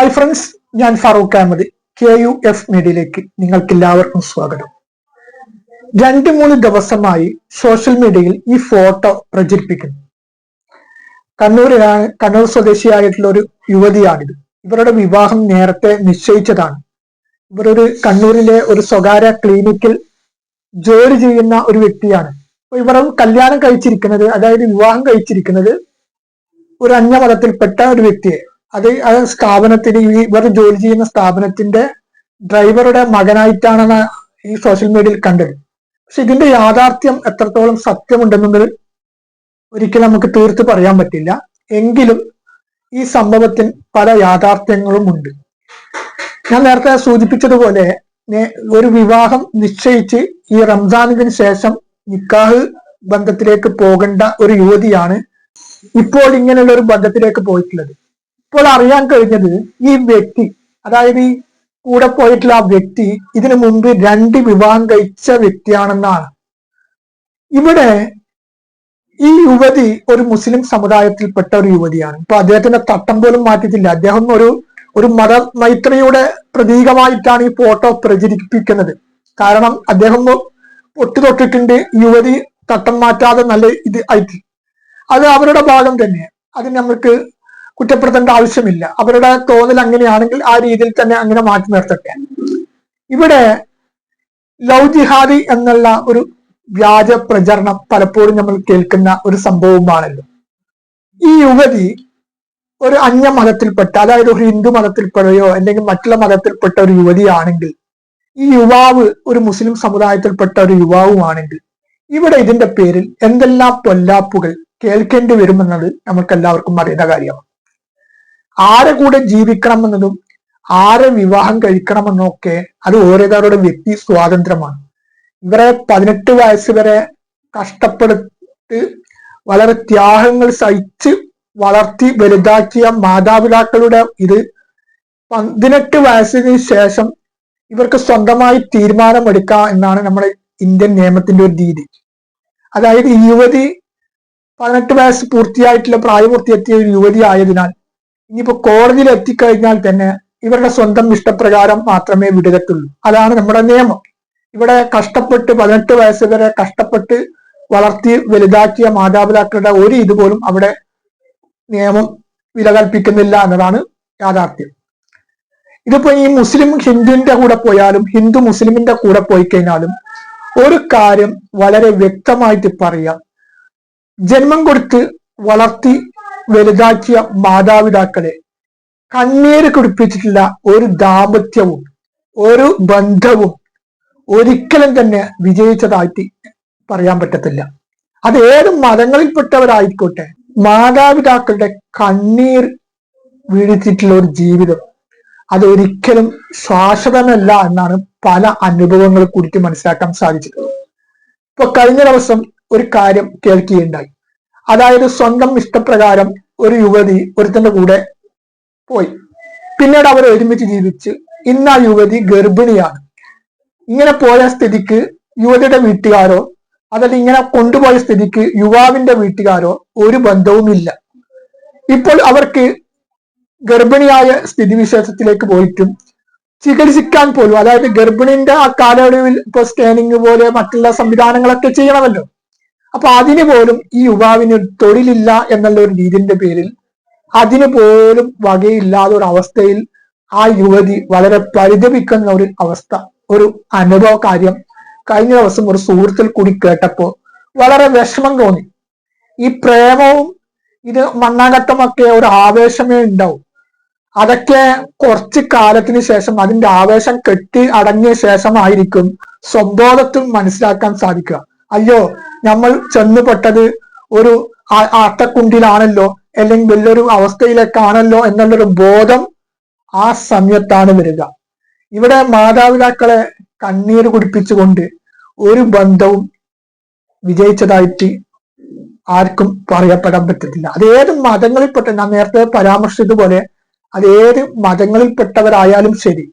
Hi friends ഞാൻ Farooq Ahmed K U F മീഡിയയിലേക്ക് നിങ്ങൾക്ക് എല്ലാവർക്കും സ്വാഗതം. രണ്ട് മൂന്ന് ദിവസമായി സോഷ്യൽ മീഡിയയിൽ ഈ ഫോട്ടോ പ്രചരിപ്പിക്കുന്നു. കണ്ണൂരിലാണ് കണ്ണൂർ സ്വദേശിയായിട്ടുള്ള ഒരു യുവതിയാണിത്. ഇവരുടെ വിവാഹം നേരത്തെ നിശ്ചയിച്ചതാണ്. ഇവരൊരു കണ്ണൂരിലെ ഒരു സ്വകാര്യ ക്ലിനിക്കിൽ ജോലി ചെയ്യുന്ന ഒരു വ്യക്തിയാണ്. ഇവർ കല്യാണം കഴിച്ചിരിക്കുന്നത് അതായത് വിവാഹം കഴിച്ചിരിക്കുന്നത് ഒരു അന്യമതത്തിൽപ്പെട്ട ഒരു വ്യക്തിയെ അത് ആ സ്ഥാപനത്തിന് ഇവർ ജോലി ചെയ്യുന്ന സ്ഥാപനത്തിന്റെ ഡ്രൈവറുടെ മകനായിട്ടാണെന്ന് ഈ സോഷ്യൽ മീഡിയയിൽ കണ്ടത്. പക്ഷെ ഇതിന്റെ യാഥാർത്ഥ്യം എത്രത്തോളം സത്യമുണ്ടെന്നുള്ളത് ഒരിക്കലും നമുക്ക് തീർത്ത് പറയാൻ പറ്റില്ല. എങ്കിലും ഈ സംഭവത്തിന് പല യാഥാർത്ഥ്യങ്ങളും ഉണ്ട്. ഞാൻ നേരത്തെ സൂചിപ്പിച്ചതുപോലെ ഒരു വിവാഹം നിശ്ചയിച്ച് ഈ റംസാനിന് ശേഷം നിക്കാഹ് ബന്ധത്തിലേക്ക് പോകേണ്ട ഒരു യുവതിയാണ് ഇപ്പോൾ ഇങ്ങനെയുള്ള ഒരു ബന്ധത്തിലേക്ക് പോയിട്ടുള്ളത്. ഇപ്പോൾ അറിയാൻ കഴിഞ്ഞത് ഈ വ്യക്തി അതായത് ഈ കൂടെ പോയിട്ടുള്ള ആ വ്യക്തി ഇതിനു മുമ്പ് രണ്ട് വിവാഹം കഴിച്ച വ്യക്തിയാണെന്നാണ്. ഇവിടെ ഈ യുവതി ഒരു മുസ്ലിം സമുദായത്തിൽപ്പെട്ട ഒരു യുവതിയാണ്. ഇപ്പൊ അദ്ദേഹത്തിന്റെ തട്ടം പോലും മാറ്റിയിട്ടില്ല. അദ്ദേഹം ഒരു ഒരു മത മൈത്രിയുടെ പ്രതീകമായിട്ടാണ് ഈ ഫോട്ടോ പ്രചരിപ്പിക്കുന്നത്. കാരണം അദ്ദേഹം പൊട്ടി തൊട്ടിട്ടുണ്ട് യുവതി തട്ടം മാറ്റാതെ നല്ല ഇത് ആയിട്ട്. അത് അവരുടെ ഭാഗം തന്നെ. അത് നമുക്ക് കുറ്റപ്പെടുത്തേണ്ട ആവശ്യമില്ല. അവരുടെ തോന്നൽ അങ്ങനെയാണെങ്കിൽ ആ രീതിയിൽ തന്നെ അങ്ങനെ മാറ്റി നിർത്തട്ടെ. ഇവിടെ ലവ് ജിഹാദി എന്നുള്ള ഒരു വ്യാജ പ്രചരണം പലപ്പോഴും നമ്മൾ കേൾക്കുന്ന ഒരു സംഭവമാണല്ലോ. ഈ യുവതി ഒരു അന്യ മതത്തിൽപ്പെട്ട അതായത് ഒരു ഹിന്ദു മതത്തിൽപ്പെടുകയോ അല്ലെങ്കിൽ മറ്റുള്ള മതത്തിൽപ്പെട്ട ഒരു യുവതിയാണെങ്കിൽ ഈ യുവാവ് ഒരു മുസ്ലിം സമുദായത്തിൽപ്പെട്ട ഒരു യുവാവുമാണെങ്കിൽ ഇവിടെ ഇതിന്റെ പേരിൽ എന്തെല്ലാം പൊല്ലാപ്പുകൾ കേൾക്കേണ്ടി വരുമെന്നത് നമുക്ക് എല്ലാവർക്കും അറിയുന്ന കാര്യമാണ്. ആരെ കൂടെ ജീവിക്കണമെന്നതും ആരെ വിവാഹം കഴിക്കണമെന്നൊക്കെ അത് ഓരോരുത്തരുടെ വ്യക്തി സ്വാതന്ത്ര്യമാണ്. ഇവരെ പതിനെട്ട് വയസ്സ് വരെ കഷ്ടപ്പെടുത്തി വളരെ ത്യാഗങ്ങൾ സഹിച്ച് വളർത്തി വലുതാക്കിയ മാതാപിതാക്കളുടെ ഇത് പതിനെട്ട് വയസ്സിന് ശേഷം ഇവർക്ക് സ്വന്തമായി തീരുമാനമെടുക്കാം എന്നാണ് നമ്മുടെ ഇന്ത്യൻ നിയമത്തിന്റെ ഒരു രീതി. അതായത് യുവതി പതിനെട്ട് വയസ്സ് പൂർത്തിയായിട്ടുള്ള പ്രായപൂർത്തിയെത്തിയ ഒരു യുവതി ആയതിനാൽ ഇനിയിപ്പോ കോടതിയിൽ എത്തിക്കഴിഞ്ഞാൽ തന്നെ ഇവരുടെ സ്വന്തം ഇഷ്ടപ്രകാരം മാത്രമേ വിടുകത്തുള്ളൂ അതാണ് നമ്മുടെ നിയമം. ഇവിടെ കഷ്ടപ്പെട്ട് പതിനെട്ട് വയസ്സ് വരെ കഷ്ടപ്പെട്ട് വളർത്തി വലുതാക്കിയ മാതാപിതാക്കളുടെ ഒരു ഇതുപോലും അവിടെ നിയമം വില കൽപ്പിക്കുന്നില്ല എന്നതാണ് യാഥാർത്ഥ്യം. ഇതിപ്പോ ഈ മുസ്ലിം ഹിന്ദുവിന്റെ കൂടെ പോയാലും ഹിന്ദു മുസ്ലിമിന്റെ കൂടെ പോയി കഴിഞ്ഞാലും ഒരു കാര്യം വളരെ വ്യക്തമായിട്ട് പറയാം. ജന്മം കൊടുത്ത് വളർത്തി വലുതാക്കിയ മാതാപിതാക്കളെ കണ്ണീര് കുടിപ്പിച്ചിട്ടുള്ള ഒരു ദാമ്പത്യവും ഒരു ബന്ധവും ഒരിക്കലും തന്നെ വിജയിച്ചതായിട്ട് പറയാൻ പറ്റത്തില്ല. അത് ഏത് മതങ്ങളിൽപ്പെട്ടവരായിക്കോട്ടെ മാതാപിതാക്കളുടെ കണ്ണീർ വീഴ്ത്തിയിട്ടുള്ള ഒരു ജീവിതം അത് ഒരിക്കലും ശാശ്വതമല്ല എന്നാണ് പല അനുഭവങ്ങളെ കുറിച്ച് മനസ്സിലാക്കാൻ സാധിച്ചിട്ടുള്ളത് ഇപ്പൊ കഴിഞ്ഞ ദിവസം ഒരു കാര്യം കേൾക്കുകയുണ്ടായി. അതായത് സ്വന്തം ഇഷ്ടപ്രകാരം ഒരു യുവതി ഒരുത്തന്റെ കൂടെ പോയി. പിന്നീട് അവർ ഒരുമിച്ച് ജീവിച്ച് ഇന്ന് ആ യുവതി ഗർഭിണിയാണ്. ഇങ്ങനെ പോയ സ്ഥിതിക്ക് യുവതിയുടെ വീട്ടുകാരോ അതല്ല ഇങ്ങനെ കൊണ്ടുപോയ സ്ഥിതിക്ക് യുവാവിന്റെ വീട്ടുകാരോ ഒരു ബന്ധവുമില്ല. ഇപ്പോൾ അവർക്ക് ഗർഭിണിയായ സ്ഥിതിവിശേഷത്തിലേക്ക് പോയിട്ടും ചികിത്സിക്കാൻ പോലും അതായത് ഗർഭിണിന്റെ ആ കാലയളവിൽ ഇപ്പൊ സ്കാനിങ് പോലെ മറ്റുള്ള സംവിധാനങ്ങളൊക്കെ ചെയ്യണമല്ലോ. അപ്പൊ അതിന് പോലും ഈ യുവാവിന് തൊഴിലില്ല എന്നുള്ള ഒരു രീതിന്റെ പേരിൽ അതിന് പോലും വകയില്ലാത്ത ഒരു അവസ്ഥയിൽ ആ യുവതി വളരെ പരിതപിക്കുന്ന ഒരു അവസ്ഥ ഒരു അനുഭവ കാര്യം കഴിഞ്ഞ ദിവസം ഒരു സുഹൃത്തിൽ കൂടി കേട്ടപ്പോൾ വളരെ വിഷമം തോന്നി. ഈ പ്രേമവും ഇത് മണ്ണാകട്ടമൊക്കെ ഒരു ആവേശമേ ഉണ്ടാവും. അതൊക്കെ കുറച്ച് കാലത്തിന് ശേഷം അതിന്റെ ആവേശം കെട്ടി അടങ്ങിയ ശേഷമായിരിക്കും സ്വബോധത്തിൽ മനസ്സിലാക്കാൻ സാധിക്കുക. അയ്യോ നമ്മൾ ചെന്നുപെട്ടത് ഒരു അട്ടക്കുണ്ടിലാണല്ലോ അല്ലെങ്കിൽ വലിയൊരു അവസ്ഥയിലേക്കാണല്ലോ എന്നുള്ളൊരു ബോധം ആ സമയത്താണ് വരിക. ഇവിടെ മാതാപിതാക്കളെ കണ്ണീര് കുടിപ്പിച്ചുകൊണ്ട് ഒരു ബന്ധവും വിജയിച്ചതായിട്ട് ആർക്കും പറയപ്പെടാൻ പറ്റത്തില്ല. അത് ഏത് മതങ്ങളിൽപ്പെട്ട ഞാൻ നേരത്തെ പരാമർശിച്ചതുപോലെ അത് ഏത് മതങ്ങളിൽപ്പെട്ടവരായാലും ശരി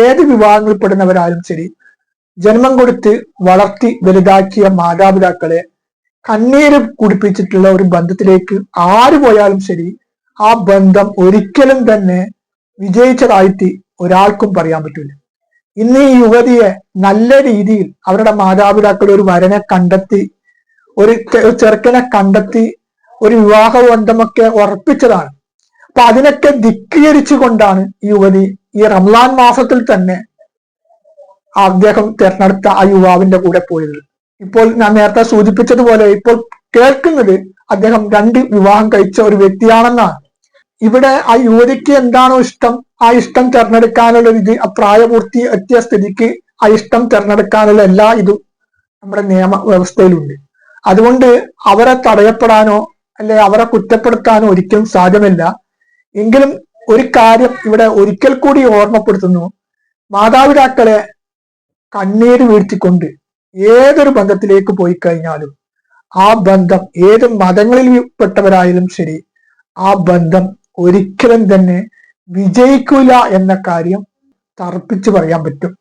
ഏത് വിഭാഗങ്ങളിൽപ്പെടുന്നവരായാലും ശരി ജന്മം കൊടുത്ത് വളർത്തി വലുതാക്കിയ മാതാപിതാക്കളെ കണ്ണീര് കുടിപ്പിച്ചിട്ടുള്ള ഒരു ബന്ധത്തിലേക്ക് ആര് പോയാലും ശരി ആ ബന്ധം ഒരിക്കലും തന്നെ വിജയിച്ചതായിട്ട് ഒരാൾക്കും പറയാൻ പറ്റില്ല ഇന്ന് ഈ യുവതിയെ നല്ല രീതിയിൽ അവരുടെ മാതാപിതാക്കൾ ഒരു വരനെ കണ്ടെത്തി ഒരു ഒരു ചെറുക്കനെ കണ്ടെത്തി ഒരു വിവാഹ ബന്ധമൊക്കെ ഉറപ്പിച്ചതാണ്. അപ്പൊ അതിനൊക്കെ ധിക്കരിച്ചുകൊണ്ടാണ് ഈ യുവതി ഈ റംലാൻ മാസത്തിൽ തന്നെ അദ്ദേഹം തിരഞ്ഞെടുത്ത ആ യുവാവിന്റെ കൂടെ പോയത്. ഇപ്പോൾ ഞാൻ നേരത്തെ സൂചിപ്പിച്ചതുപോലെ ഇപ്പോൾ കേൾക്കുന്നത് അദ്ദേഹം രണ്ട് വിവാഹം കഴിച്ച ഒരു വ്യക്തിയാണെന്നാണ്. ഇവിടെ ആ യുവതിക്ക് എന്താണോ ഇഷ്ടം ആ ഇഷ്ടം തിരഞ്ഞെടുക്കാനുള്ള ഇത് പ്രായപൂർത്തി എത്തിയ സ്ഥിതിക്ക് ആ ഇഷ്ടം തിരഞ്ഞെടുക്കാനുള്ള എല്ലാ ഇതും നമ്മുടെ നിയമ വ്യവസ്ഥയിലുണ്ട്. അതുകൊണ്ട് അവരെ തടയപ്പെടാനോ അല്ലെ അവരെ കുറ്റപ്പെടുത്താനോ ഒരിക്കലും സാധ്യമല്ല. എങ്കിലും ഒരു കാര്യം ഇവിടെ ഒരിക്കൽ കൂടി ഓർമ്മപ്പെടുത്തുന്നു. മാതാപിതാക്കളെ കണ്ണീര് വീഴ്ത്തിക്കൊണ്ട് ഏതൊരു ബന്ധത്തിലേക്ക് പോയി കഴിഞ്ഞാലും ആ ബന്ധം ഏത് മതങ്ങളിൽ പെട്ടവരായാലും ശരി ആ ബന്ധം ഒരിക്കലും തന്നെ വിജയിക്കില്ല എന്ന കാര്യം തർപ്പിച്ചു പറയാൻ പറ്റും.